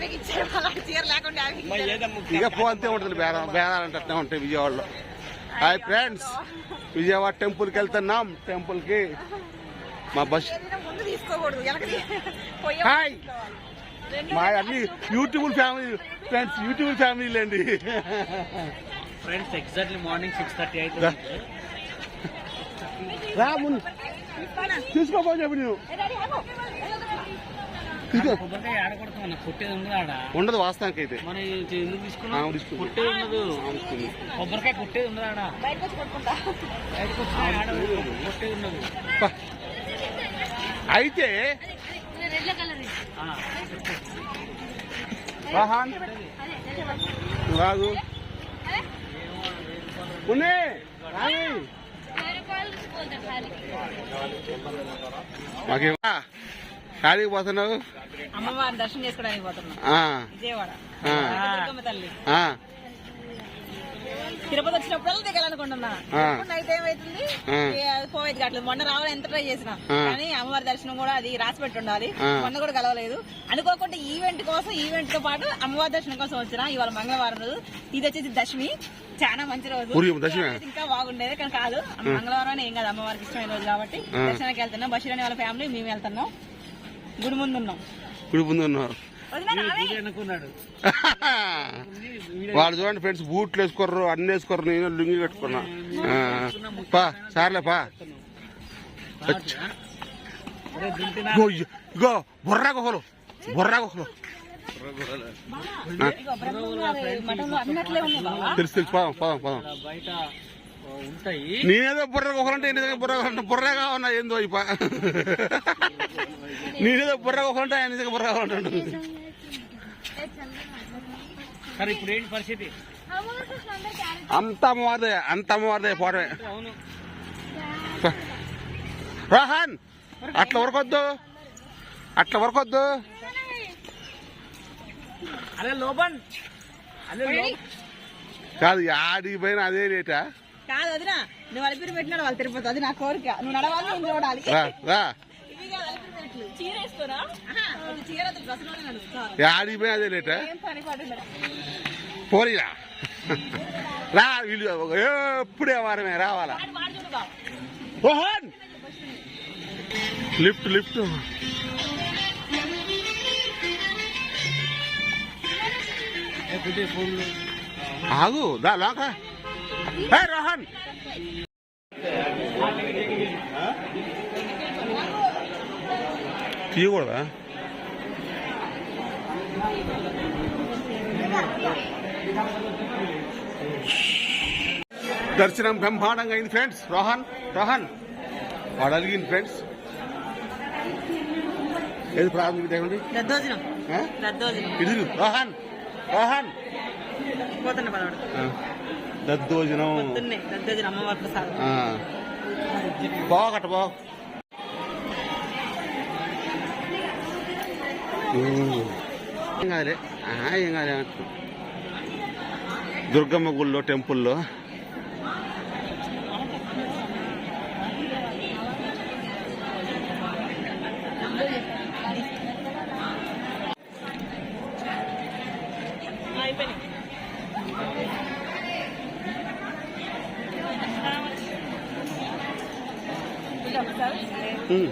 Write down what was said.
యాభైకి ఇచ్చారు చీర లేకుండా. ఇక పోతే ఉంటుంది బేరం అట్లా ఉంటాయి విజయవాడలో. హాయ్ ఫ్రెండ్స్ విజయవాడ టెంపుల్కి వెళ్తున్నాం. టెంపుల్కి మా బస్ హాయ్. మా అన్ని YouTube family friends YouTube family అండి friends exactly morning six thirty రా. అవుతుంది. రా ముందు. తీసుకోపో చెప్పు నువ్వు తీసుకో కొబ్బరికాయ ఆడ కొడుతున్నా కొట్టేది ఉండదు ఆడ. ఉండదు వాస్తవానికి అయితే. కొబ్బరికాయ కొట్టేది ఉండదు ఆడ. అయితే ఆ, రాహాన్ రాదు రాని. మాకేమా ఖాళీకి పోతున్నావు? అమ్మవారిని దర్శనం చేసుకోవడానికి పోతున్నాం. విజయవాడ. తల్లి. తిరుపతి వచ్చినప్పుడల్లా దిగాలనుకుంటున్నా. నైట్ ఏమైతుంది? పోయేది కావట్లేదు. మొన్న రావాలని ఎంత ట్రై చేసినా. కానీ అమ్మవారి దర్శనం కూడా అది రాసి పెట్టి ఉండాలి. మొన్న కూడా కలవలేదు అనుకోకుండా ఈవెంట్ కోసం ఈవెంట్తో పాటు అమ్మవారి దర్శనం కోసం వచ్చిన ఇవాళ మంగళవారం రోజు. ఇది వచ్చేసి దశమి. చాలా మంచి రోజు? అయితే ఇంకా బాగుండేది కానీ కాదు. మంగళవారం ఏం కాదు. అమ్మవారికి ఇష్టమైన రోజు కాబట్టి. దర్శనానికి వెళ్తున్నాం. బషీర్ అని వాళ్ళ ఫ్యామిలీ మేము వెళ్తున్నాం. గుడి ముందు ఉన్నాం గుడి ముందు ఉన్నారు వాళ్ళు చూడండి ఫ్రెండ్స్ బూట్లు వేసుకోర్రు అన్ని వేసుకోర్రు నేను లుంగి కట్టుకున్నా. ఆ, పా సార్లే పా. ఇగో బొర్రా గుహలు బొర్రా గుహలు తెలుసు తెలుసు పదం పదం పదం నేనేదో బుర్ర గుహలంటే నిజంగా బుర్ర బుర్రగా ఉన్నా ఏందో అయిప నేనేదో బుర్ర గుహలంటే ఆయన నిజంగా బుర్ర గుహలంటాడు సరే ఇప్పుడు ఏంటి పరిస్థితి? అంత అమ్మవారిదే అంత అమ్మవారిదే పోవడమే. రోహన్ అట్లా వరకొద్దు. అట్లా వరకొద్దు. అరే లోపన్ కాదు ఆడికి పోయినా అదే రేటా? కాదు వదినా. నువ్వు అలిపిరి పెట్టినాడు వాళ్ళు తిరుపతి అది నా కోరిక. నువ్వు నడవాలి నేను చూడాలి. రా. చీర వేసుకోరా అది ఉండదు. పోరిరా రా వీళ్ళు ఎప్పుడే వారమే రావాలా. Rohan lift lift. ఆగు దా లోక. రోహన్! తీయకూడదా దర్శనం బ్రహ్మాండంగా అయింది ఫ్రెండ్స్. రోహన్ రోహన్. వాడు అడిగింది ఫ్రెండ్స్. ఏది ఇటు తిరుగు. రోహన్ రోహన్. దద్దోజనం. బాగట బాగు ఏం కాదులే. ఆ, ఏం కాదులే దుర్గమ్మ గుళ్ళో టెంపుల్లో. ఉమ్.